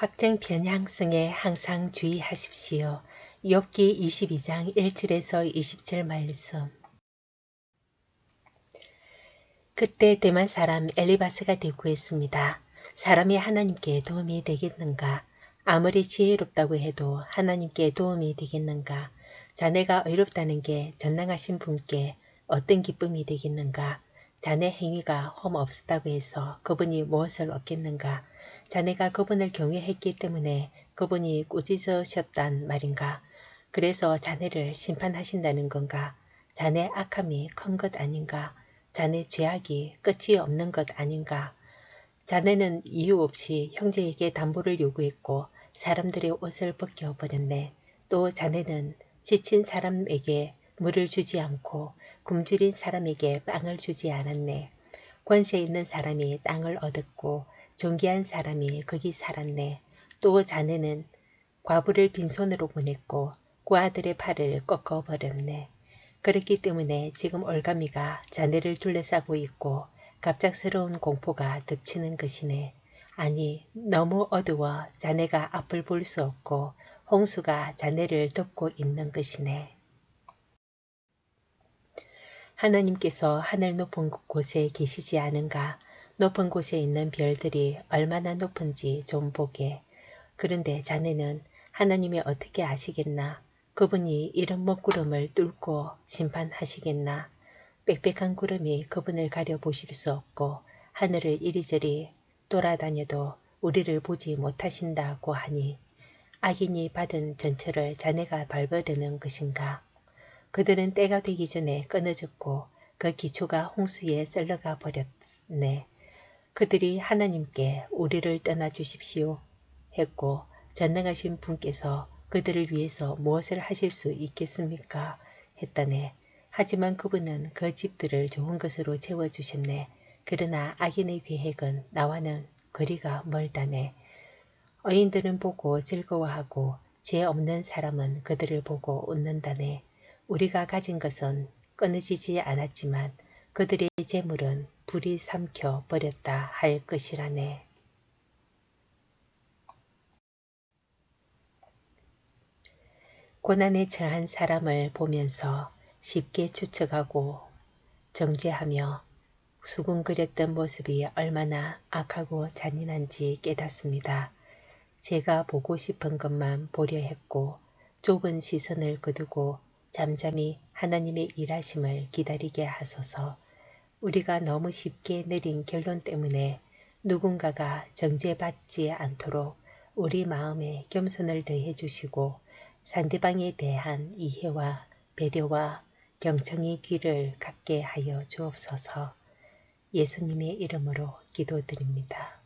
확증 편향성에 항상 주의하십시오. 욥기 22장 1절에서 27 말씀 그때 대만 사람 엘리바스가 대꾸했습니다. 사람이 하나님께 도움이 되겠는가? 아무리 지혜롭다고 해도 하나님께 도움이 되겠는가? 자네가 의롭다는 게 전능하신 분께 어떤 기쁨이 되겠는가? 자네 행위가 험 없었다고 해서 그분이 무엇을 얻겠는가? 자네가 그분을 경외했기 때문에 그분이 꾸짖으셨단 말인가? 그래서 자네를 심판하신다는 건가? 자네 악함이 큰 것 아닌가? 자네 죄악이 끝이 없는 것 아닌가? 자네는 이유 없이 형제에게 담보를 요구했고 사람들의 옷을 벗겨버렸네. 또 자네는 지친 사람에게 물을 주지 않고 굶주린 사람에게 빵을 주지 않았네. 권세 있는 사람이 땅을 얻었고 존귀한 사람이 거기 살았네. 또 자네는 과부를 빈손으로 보냈고 그 아들의 팔을 꺾어버렸네. 그렇기 때문에 지금 올가미가 자네를 둘러싸고 있고 갑작스러운 공포가 덮치는 것이네. 아니 너무 어두워 자네가 앞을 볼 수 없고 홍수가 자네를 덮고 있는 것이네. 하나님께서 하늘 높은 곳에 계시지 않은가? 높은 곳에 있는 별들이 얼마나 높은지 좀 보게. 그런데 자네는 하나님이 어떻게 아시겠나? 그분이 이런 먹구름을 뚫고 심판하시겠나? 빽빽한 구름이 그분을 가려보실 수 없고 하늘을 이리저리 돌아다녀도 우리를 보지 못하신다고 하니 악인이 받은 전철을 자네가 밟으려는 것인가? 그들은 때가 되기 전에 끊어졌고 그 기초가 홍수에 썰러가 버렸네. 그들이 하나님께 우리를 떠나 주십시오 했고 전능하신 분께서 그들을 위해서 무엇을 하실 수 있겠습니까? 했다네. 하지만 그분은 그 집들을 좋은 것으로 채워주셨네. 그러나 악인의 계획은 나와는 거리가 멀다네. 어인들은 보고 즐거워하고 죄 없는 사람은 그들을 보고 웃는다네. 우리가 가진 것은 끊어지지 않았지만 그들의 재물은 불이 삼켜 버렸다 할 것이라네. 고난에 처한 사람을 보면서 쉽게 추측하고 정죄하며 수군거렸던 모습이 얼마나 악하고 잔인한지 깨닫습니다. 제가 보고 싶은 것만 보려 했고 좁은 시선을 거두고 잠잠히 하나님의 일하심을 기다리게 하소서. 우리가 너무 쉽게 내린 결론 때문에 누군가가 정죄받지 않도록 우리 마음에 겸손을 더해 주시고 상대방에 대한 이해와 배려와 경청의 귀를 갖게 하여 주옵소서 예수님의 이름으로 기도드립니다.